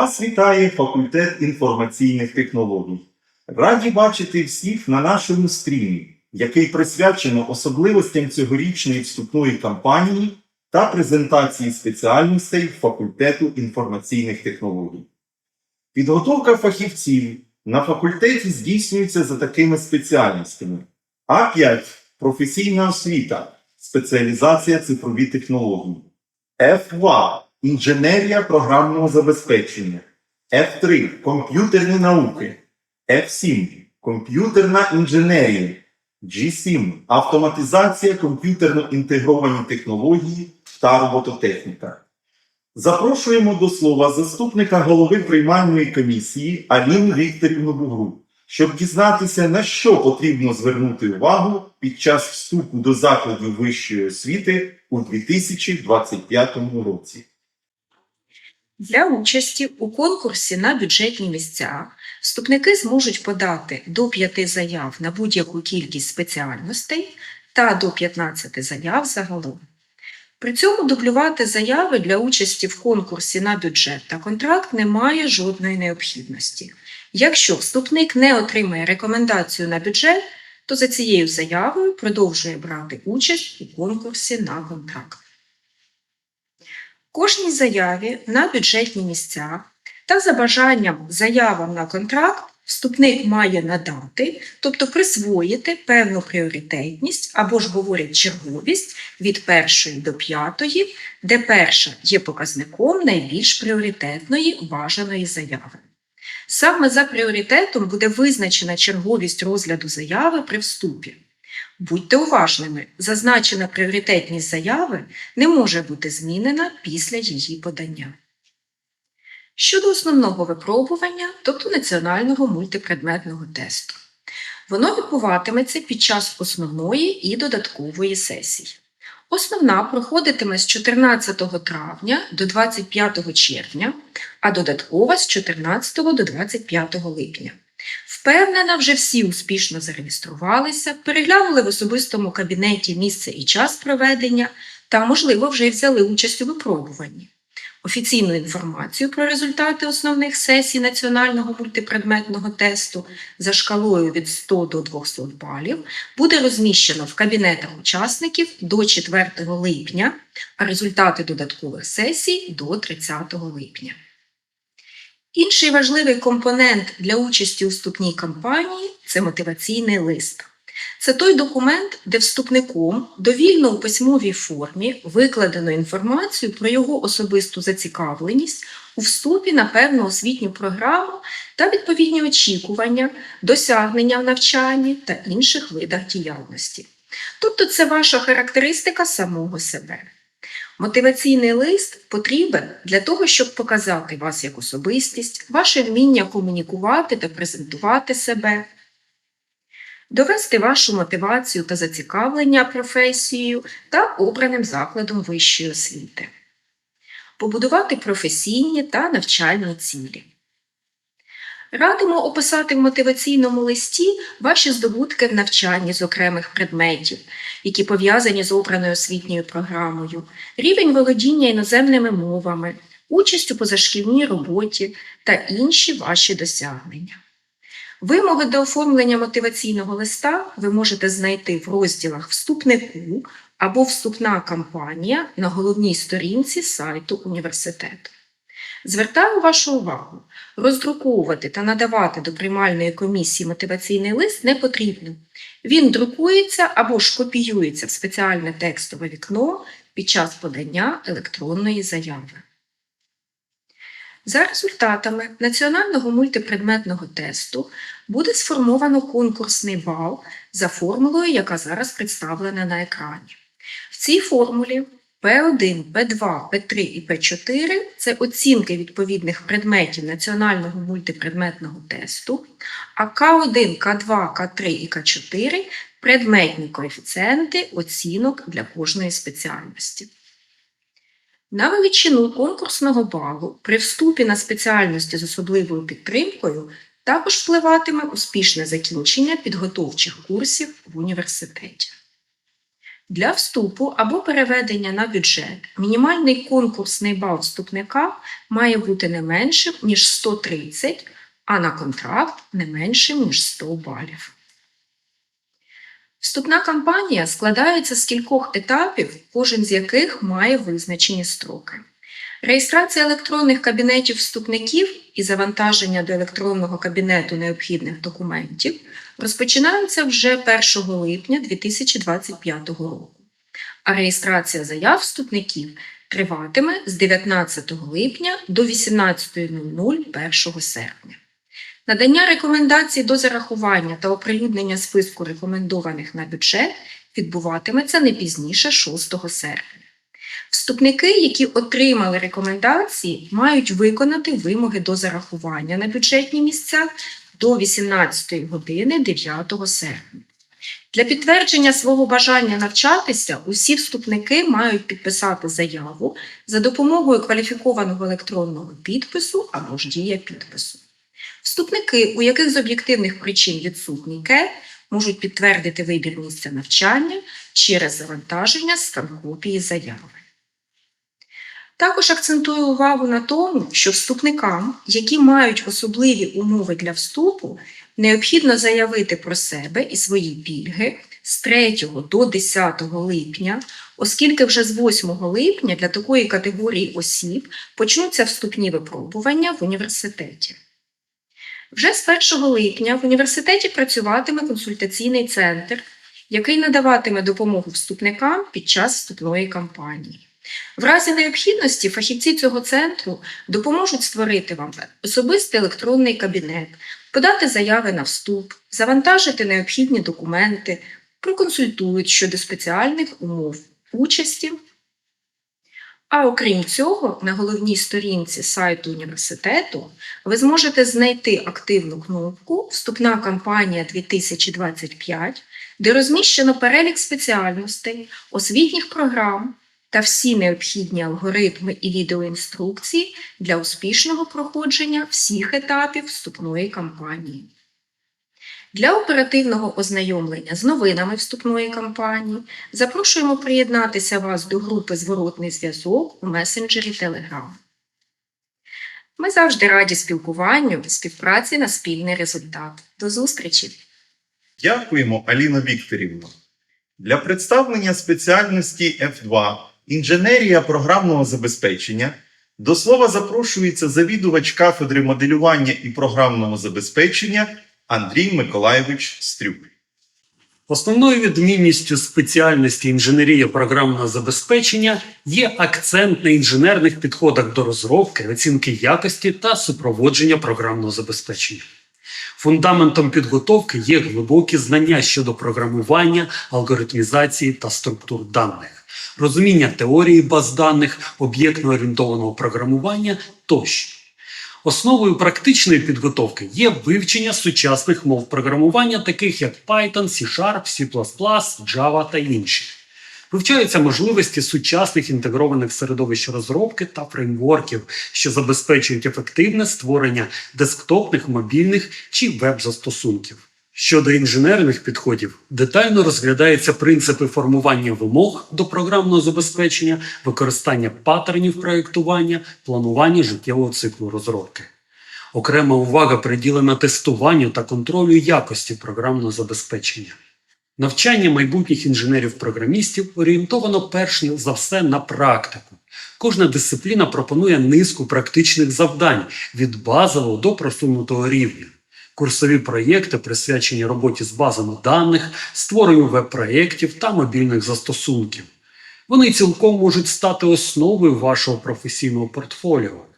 Вас вітає факультет інформаційних технологій. Раді бачити всіх на нашому стрімі, який присвячено особливостям цьогорічної вступної кампанії та презентації спеціальностей факультету інформаційних технологій. Підготовка фахівців на факультеті здійснюється за такими спеціальностями: А5 професійна освіта, спеціалізація цифрові технології, F2 інженерія програмного забезпечення, F3 комп'ютерні науки, F7 комп'ютерна інженерія, G7 автоматизація комп'ютерно інтегровані технології та робототехніка. Запрошуємо до слова заступника голови приймальної комісії Аліну Вікторівну Бугру, щоб дізнатися, на що потрібно звернути увагу під час вступу до закладів вищої освіти у 2025 році. Для участі у конкурсі на бюджетні місця вступники зможуть подати до 5 заяв на будь-яку кількість спеціальностей та до 15 заяв загалом. При цьому дублювати заяви для участі в конкурсі на бюджет та контракт немає жодної необхідності. Якщо вступник не отримає рекомендацію на бюджет, то за цією заявою продовжує брати участь у конкурсі на контракт. Кожній заяві на бюджетні місця та за бажанням заявам на контракт вступник має надати, тобто присвоїти певну пріоритетність або ж говорять черговість від першої до п'ятої, де перша є показником найбільш пріоритетної бажаної заяви. Саме за пріоритетом буде визначена черговість розгляду заяви при вступі. Будьте уважними, зазначена пріоритетність заяви не може бути змінена після її подання. Щодо основного випробування, тобто національного мультипредметного тесту. Воно відбуватиметься під час основної і додаткової сесій. Основна проходитиме з 14 травня до 25 червня, а додаткова з 14 до 25 липня. Впевнена, вже всі успішно зареєструвалися, переглянули в особистому кабінеті місце і час проведення та, можливо, вже взяли участь у випробуванні. Офіційну інформацію про результати основних сесій національного мультипредметного тесту за шкалою від 100 до 200 балів буде розміщено в кабінетах учасників до 4 липня, а результати додаткових сесій до 30 липня. Інший важливий компонент для участі у вступній кампанії це мотиваційний лист. Це той документ, де вступником довільно у письмовій формі викладено інформацію про його особисту зацікавленість у вступі на певну освітню програму та відповідні очікування, досягнення в навчанні та інших видах діяльності. Тобто це ваша характеристика самого себе. Мотиваційний лист потрібен для того, щоб показати вас як особистість, ваше вміння комунікувати та презентувати себе, довести вашу мотивацію та зацікавлення професією та обраним закладом вищої освіти, побудувати професійні та навчальні цілі. Радимо описати в мотиваційному листі ваші здобутки в навчанні з окремих предметів, які пов'язані з обраною освітньою програмою, рівень володіння іноземними мовами, участь у позашкільній роботі та інші ваші досягнення. Вимоги до оформлення мотиваційного листа ви можете знайти в розділах Вступнику або Вступна кампанія на головній сторінці сайту університету. Звертаю вашу увагу, роздруковувати та надавати до приймальної комісії мотиваційний лист не потрібно. Він друкується або ж копіюється в спеціальне текстове вікно під час подання електронної заяви. За результатами національного мультипредметного тесту буде сформовано конкурсний бал за формулою, яка зараз представлена на екрані. В цій формулі П1, П2, П3 і П4 це оцінки відповідних предметів національного мультипредметного тесту, а К1, К2, К3 і К4 предметні коефіцієнти оцінок для кожної спеціальності. На величину конкурсного балу при вступі на спеціальності з особливою підтримкою також впливатиме успішне закінчення підготовчих курсів в університеті. Для вступу або переведення на бюджет мінімальний конкурсний бал вступника має бути не меншим, ніж 130, а на контракт не меншим, ніж 100 балів. Вступна кампанія складається з кількох етапів, кожен з яких має визначені строки. Реєстрація електронних кабінетів вступників і завантаження до електронного кабінету необхідних документів розпочинаються вже 1 липня 2025 року, а реєстрація заяв вступників триватиме з 19 липня до 18.00 1 серпня. Надання рекомендацій до зарахування та оприлюднення списку рекомендованих на бюджет відбуватиметься не пізніше 6 серпня. Вступники, які отримали рекомендації, мають виконати вимоги до зарахування на бюджетні місця до 18 години 9 серпня. Для підтвердження свого бажання навчатися усі вступники мають підписати заяву за допомогою кваліфікованого електронного підпису або ж дія підпису. Вступники, у яких з об'єктивних причин відсутній КЕ, можуть підтвердити вибір місця навчання через завантаження скан-копії заяви. Також акцентую увагу на тому, що вступникам, які мають особливі умови для вступу, необхідно заявити про себе і свої пільги з 3 до 10 липня, оскільки вже з 8 липня для такої категорії осіб почнуться вступні випробування в університеті. Вже з 1 липня в університеті працюватиме консультаційний центр, який надаватиме допомогу вступникам під час вступної кампанії. В разі необхідності фахівці цього центру допоможуть створити вам особистий електронний кабінет, подати заяви на вступ, завантажити необхідні документи, проконсультують щодо спеціальних умов участі. А окрім цього, на головній сторінці сайту університету ви зможете знайти активну кнопку Вступна кампанія 2025, де розміщено перелік спеціальностей, освітніх програм та всі необхідні алгоритми і відеоінструкції для успішного проходження всіх етапів вступної кампанії. Для оперативного ознайомлення з новинами вступної кампанії запрошуємо приєднатися вас до групи Зворотний зв'язок у месенджері Telegram. Ми завжди раді спілкуванню, співпраці на спільний результат. До зустрічі! Дякуємо, Аліно Вікторівно. Для представлення спеціальності F2 інженерія програмного забезпечення до слова запрошується завідувач кафедри моделювання і програмного забезпечення Андрій Миколайович Стрюк. Основною відмінністю спеціальності інженерія програмного забезпечення є акцент на інженерних підходах до розробки, оцінки якості та супроводження програмного забезпечення. Фундаментом підготовки є глибокі знання щодо програмування, алгоритмізації та структур даних, розуміння теорії баз даних, об'єктно орієнтованого програмування тощо. Основою практичної підготовки є вивчення сучасних мов програмування, таких як Python, C-Sharp, C++, Java та інші. Вивчаються можливості сучасних інтегрованих середовищ розробки та фреймворків, що забезпечують ефективне створення десктопних, мобільних чи веб-застосунків. Щодо інженерних підходів, детально розглядаються принципи формування вимог до програмного забезпечення, використання паттернів проєктування, планування життєвого циклу розробки. Окрема увага приділена тестуванню та контролю якості програмного забезпечення. Навчання майбутніх інженерів-програмістів орієнтовано перш за все на практику. Кожна дисципліна пропонує низку практичних завдань від базового до просунутого рівня. Курсові проєкти присвячені роботі з базами даних, створенню веб-проєктів та мобільних застосунків. Вони цілком можуть стати основою вашого професійного портфоліо.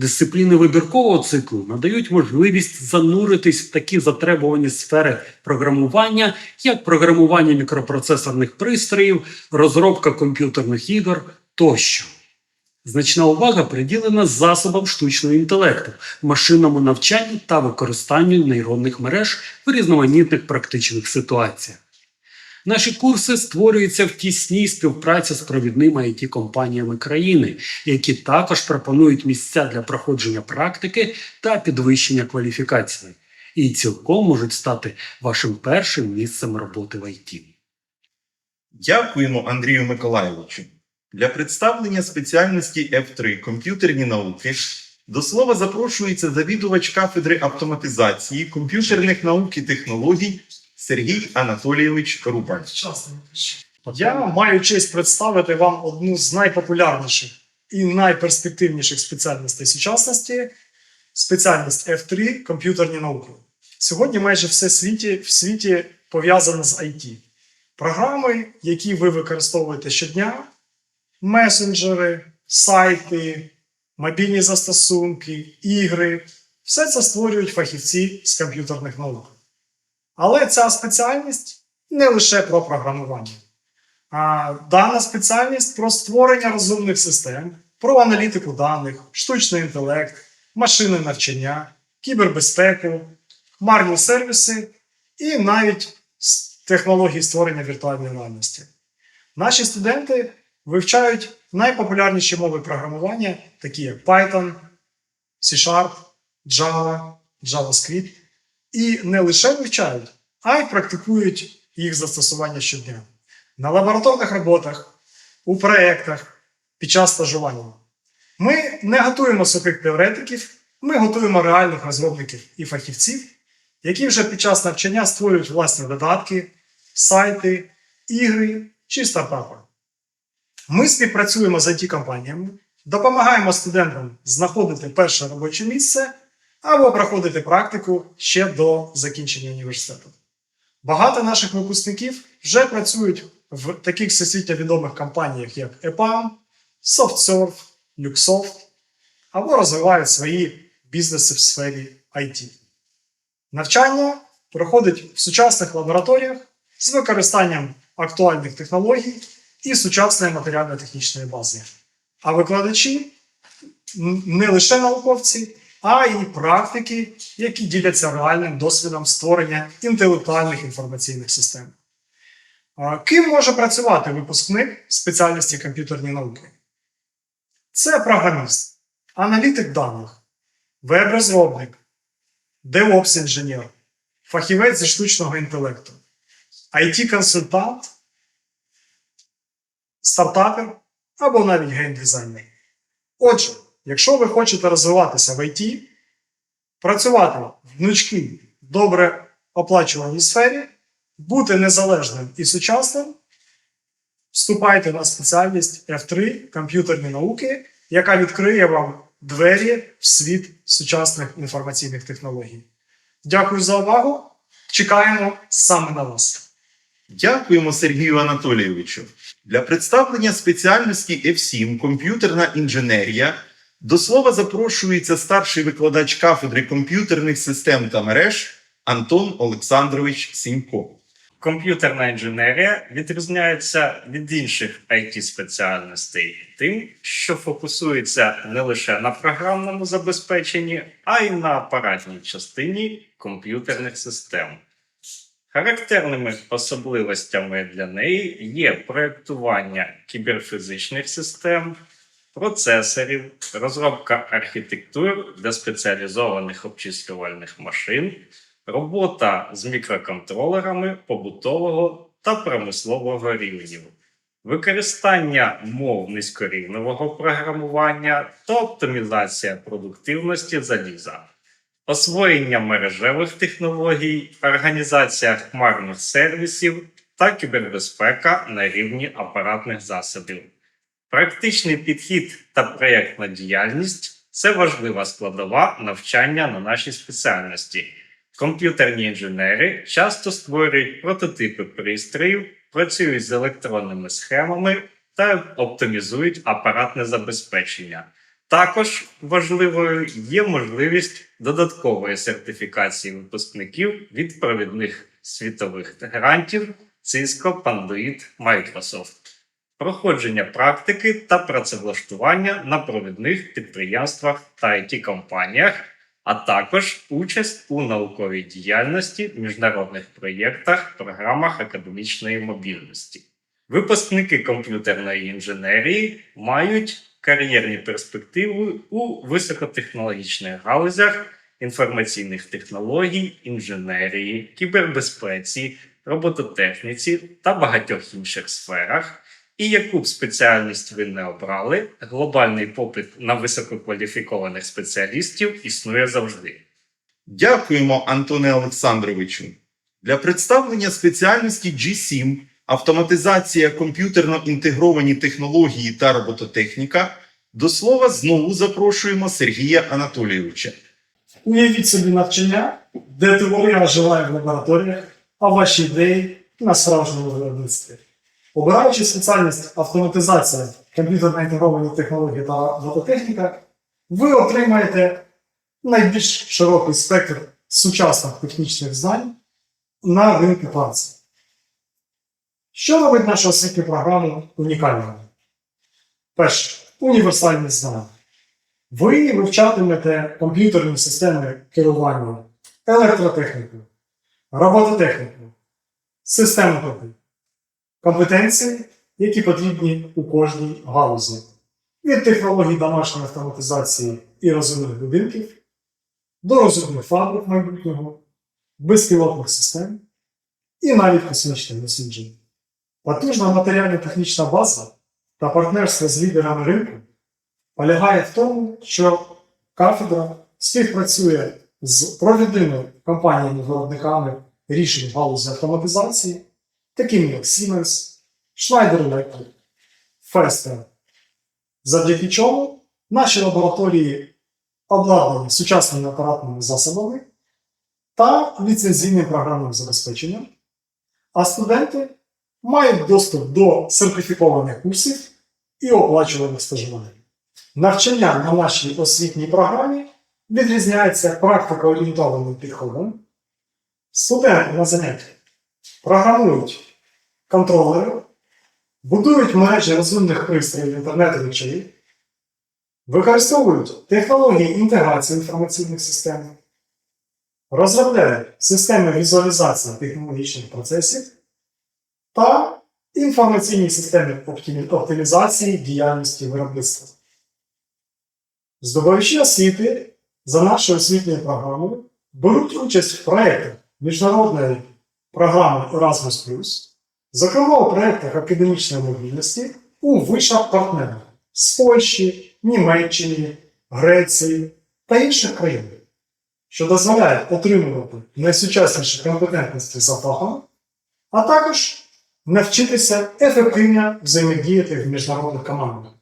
Дисципліни вибіркового циклу надають можливість зануритись в такі затребувані сфери програмування, як програмування мікропроцесорних пристроїв, розробка комп'ютерних ігор тощо. Значна увага приділена засобам штучного інтелекту, машинному навчанню та використанню нейронних мереж в різноманітних практичних ситуаціях. Наші курси створюються в тісній співпраці з провідними it компаніями країни, які також пропонують місця для проходження практики та підвищення кваліфікації, і цілком можуть стати вашим першим місцем роботи в ІТ. Дякуємо Андрію Миколайовичу. Для представлення спеціальності F3 комп'ютерні науки до слова запрошується завідувач кафедри автоматизації, комп'ютерних наук і технологій Сергій Анатолійович Рубань. Я маю честь представити вам одну з найпопулярніших і найперспективніших спеціальностей сучасності спеціальність F3 комп'ютерні науки. Сьогодні майже все світі, в світі пов'язано з IT. Програми, які ви використовуєте щодня, месенджери, сайти, мобільні застосунки, ігри все це створюють фахівці з комп'ютерних наук. Але ця спеціальність не лише про програмування. А дана спеціальність про створення розумних систем, про аналітику даних, штучний інтелект, машинне навчання, кібербезпеку, хмарні сервіси і навіть технології створення віртуальної реальності. Наші студенти вивчають найпопулярніші мови програмування, такі як Python, C-Sharp, Java, JavaScript, і не лише вивчають, а й практикують їх застосування щодня на лабораторних роботах, у проєктах під час стажування. Ми не готуємо сухих теоретиків, ми готуємо реальних розробників і фахівців, які вже під час навчання створюють власні додатки, сайти, ігри чи стартапи. Ми співпрацюємо з IT-компаніями, допомагаємо студентам знаходити перше робоче місце або проходити практику ще до закінчення університету. Багато наших випускників вже працюють в таких всесвітньо відомих компаніях, як EPAM, SoftServe, Luxoft, або розвивають свої бізнеси в сфері IT. Навчання проходить в сучасних лабораторіях з використанням актуальних технологій і сучасної матеріально-технічної бази. А викладачі не лише науковці, а й практики, які діляться реальним досвідом створення інтелектуальних інформаційних систем. Ким може працювати випускник спеціальності комп'ютерні науки? Це програміст, аналітик даних, веб-розробник, DevOps інженер, фахівець зі штучного інтелекту, IT-консультант, стартапер або навіть геймдизайнер. Отже, якщо ви хочете розвиватися в IT, працювати в гнучкій, добре оплачуваній сфері, бути незалежним і сучасним, вступайте на спеціальність F3 комп'ютерні науки, яка відкриє вам двері в світ сучасних інформаційних технологій. Дякую за увагу. Чекаємо саме на вас. Дякуємо Сергію Анатолійовичу. Для представлення спеціальності F7 комп'ютерна інженерія до слова запрошується старший викладач кафедри комп'ютерних систем та мереж Антон Олександрович Сінько. Комп'ютерна інженерія відрізняється від інших it спеціальностей тим, що фокусується не лише на програмному забезпеченні, а й на апаратній частині комп'ютерних систем. Характерними особливостями для неї є проєктування кіберфізичних систем, процесорів, розробка архітектур для спеціалізованих обчислювальних машин, робота з мікроконтролерами побутового та промислового рівнів, використання мов низькорівневого програмування та оптимізація продуктивності заліза, освоєння мережевих технологій, організація хмарних сервісів та кібербезпека на рівні апаратних засобів. Практичний підхід та проєктна діяльність це важлива складова навчання на нашій спеціальності. Комп'ютерні інженери часто створюють прототипи пристроїв, працюють з електронними схемами та оптимізують апаратне забезпечення. Також важливою є можливість додаткової сертифікації випускників від провідних світових грантів Cisco, Panduit, Microsoft, проходження практики та працевлаштування на провідних підприємствах та it компаніях а також участь у науковій діяльності, міжнародних проєктах, програмах академічної мобільності. Випускники комп'ютерної інженерії мають кар'єрні перспективи у високотехнологічних галузях інформаційних технологій, інженерії, кібербезпеці, робототехніці та багатьох інших сферах. І яку б спеціальність ви не обрали, глобальний попит на висококваліфікованих спеціалістів існує завжди. Дякуємо, Антоне Олександровичу. Для представлення спеціальності G7 автоматизація комп'ютерно інтегровані технології та робототехніка до слова знову запрошуємо Сергія Анатолійовича. Уявіть собі навчання, де теорія оживає в лабораторіях, а ваші ідеї на справжньому виробництві. Обираючи спеціальність автоматизація, комп'ютерно інтегровані технології та робототехніка, ви отримаєте найбільш широкий спектр сучасних технічних знань на ринку праці. Що робить нашу освітню програму унікальною? Перше універсальність знань. Ви вивчатимете комп'ютерні системи керування, електротехніку, робототехніку, систему робіт, компетенції, які потрібні у кожній галузі, від технологій домашньої автоматизації і розумних будинків до розумних фабрик майбутнього, безпілотних систем і навіть космічних досліджень. Потужна матеріально-технічна база та партнерство з лідерами ринку полягає в тому, що кафедра співпрацює з провідними компаніями-виробниками рішень галузі автоматизації, такими як Siemens, Schneider Electric, Fester, завдяки чому наші лабораторії обладнані сучасними апаратними засобами та ліцензійним програмним забезпеченням, а студенти мають доступ до сертифікованих курсів і оплачуваних стажувань. Навчання на нашій освітній програмі відрізняється практикоорієнтованим підходом. Студенти на занятті програмують контролери, будують мережі розумних пристроїв інтернету речей, використовують технології інтеграції інформаційних систем, розробляють системи візуалізації технологічних процесів та інформаційні системи оптимізації діяльності виробництва. Здобувачі освіти за нашою освітньою програмою беруть участь в проєктах міжнародної програми Erasmus+, зокрема у проєктах академічної мобільності у вишах партнерах з Польщі, Німеччини, Греції та інших країн, що дозволяє отримувати найсучасніші компетентності за фахом, а також навчитися ефективно взаємодіяти в міжнародних командах.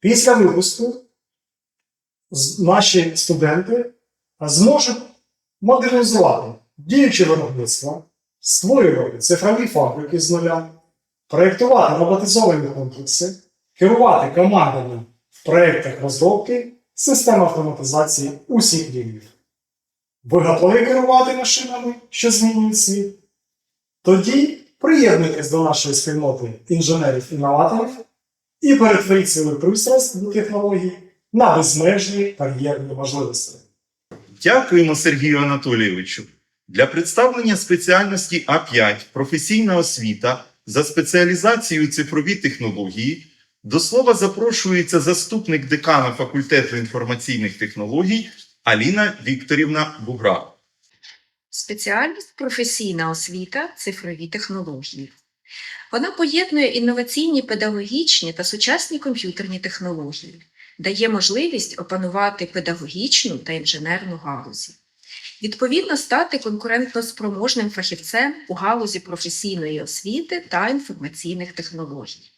Після випуску наші студенти зможуть модернізувати діюче виробництво, створювати цифрові фабрики з нуля, проєктувати роботизовані комплекси, керувати командами в проєктах розробки систем автоматизації усіх рівнів. Ви готові керувати машинами, що змінюють світ? Тоді приєднуйтесь до нашої спільноти інженерів-інноваторів і перетворіть свою пристрасть до технологій на безмежні кар'єрні можливості. Дякуємо Сергію Анатолійовичу. Для представлення спеціальності А5 професійна освіта за спеціалізацією цифрові технології до слова запрошується заступник декана факультету інформаційних технологій Аліна Вікторівна Бугра. Спеціальність професійна освіта, цифрові технології. Вона поєднує інноваційні педагогічні та сучасні комп'ютерні технології, дає можливість опанувати педагогічну та інженерну галузі. Відповідно, стати конкурентноспроможним фахівцем у галузі професійної освіти та інформаційних технологій.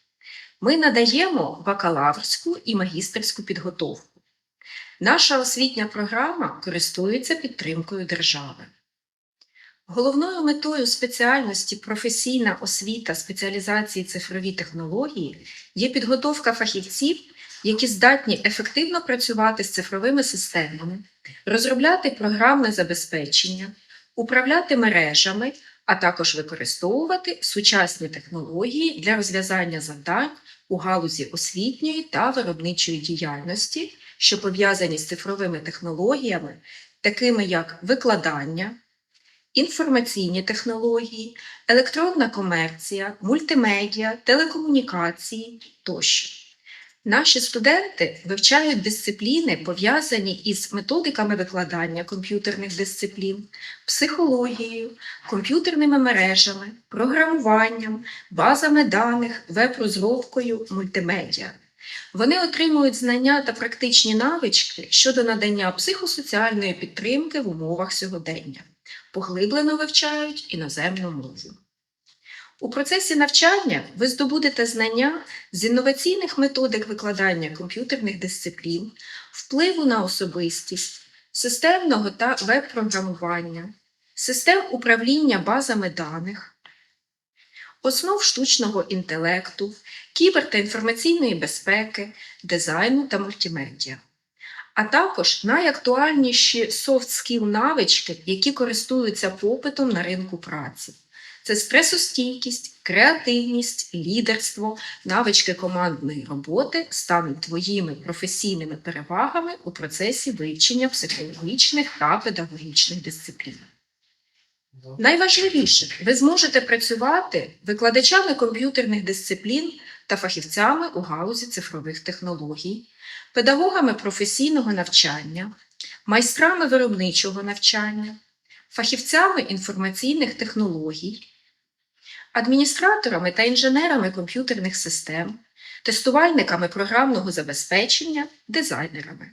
Ми надаємо бакалаврську і магістерську підготовку. Наша освітня програма користується підтримкою держави. Головною метою спеціальності професійна освіта спеціалізації цифрові технології є підготовка фахівців, які здатні ефективно працювати з цифровими системами, розробляти програмне забезпечення, управляти мережами, а також використовувати сучасні технології для розв'язання завдань у галузі освітньої та виробничої діяльності, що пов'язані з цифровими технологіями, такими як викладання, інформаційні технології, електронна комерція, мультимедіа, телекомунікації тощо. Наші студенти вивчають дисципліни, пов'язані із методиками викладання комп'ютерних дисциплін, психологією, комп'ютерними мережами, програмуванням, базами даних, веб-розробкою, мультимедіа. Вони отримують знання та практичні навички щодо надання психосоціальної підтримки в умовах сьогодення, поглиблено вивчають іноземну мову. У процесі навчання ви здобудете знання з інноваційних методик викладання комп'ютерних дисциплін, впливу на особистість, системного та веб-програмування, систем управління базами даних, основ штучного інтелекту, кібер та інформаційної безпеки, дизайну та мультимедіа, а також найактуальніші skill навички, які користуються попитом на ринку праці. Це стресостійкість, креативність, лідерство, навички командної роботи стануть твоїми професійними перевагами у процесі вивчення психологічних та педагогічних дисциплін. Найважливіше, ви зможете працювати викладачами комп'ютерних дисциплін та фахівцями у галузі цифрових технологій, педагогами професійного навчання, майстрами виробничого навчання, фахівцями інформаційних технологій, адміністраторами та інженерами комп'ютерних систем, тестувальниками програмного забезпечення, дизайнерами.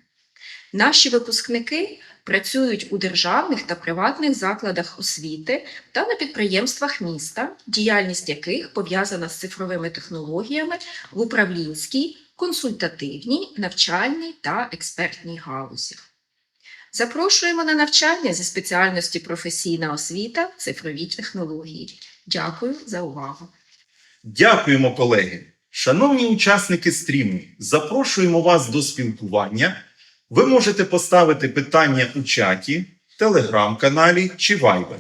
Наші випускники працюють у державних та приватних закладах освіти та на підприємствах міста, діяльність яких пов'язана з цифровими технологіями в управлінській, консультативній, навчальній та експертній галузі. Запрошуємо на навчання зі спеціальності професійна освіта, цифрові технології. Дякую за увагу. Дякуємо, колеги. Шановні учасники стріму, запрошуємо вас до спілкування. Ви можете поставити питання у чаті, телеграм-каналі чи Viber.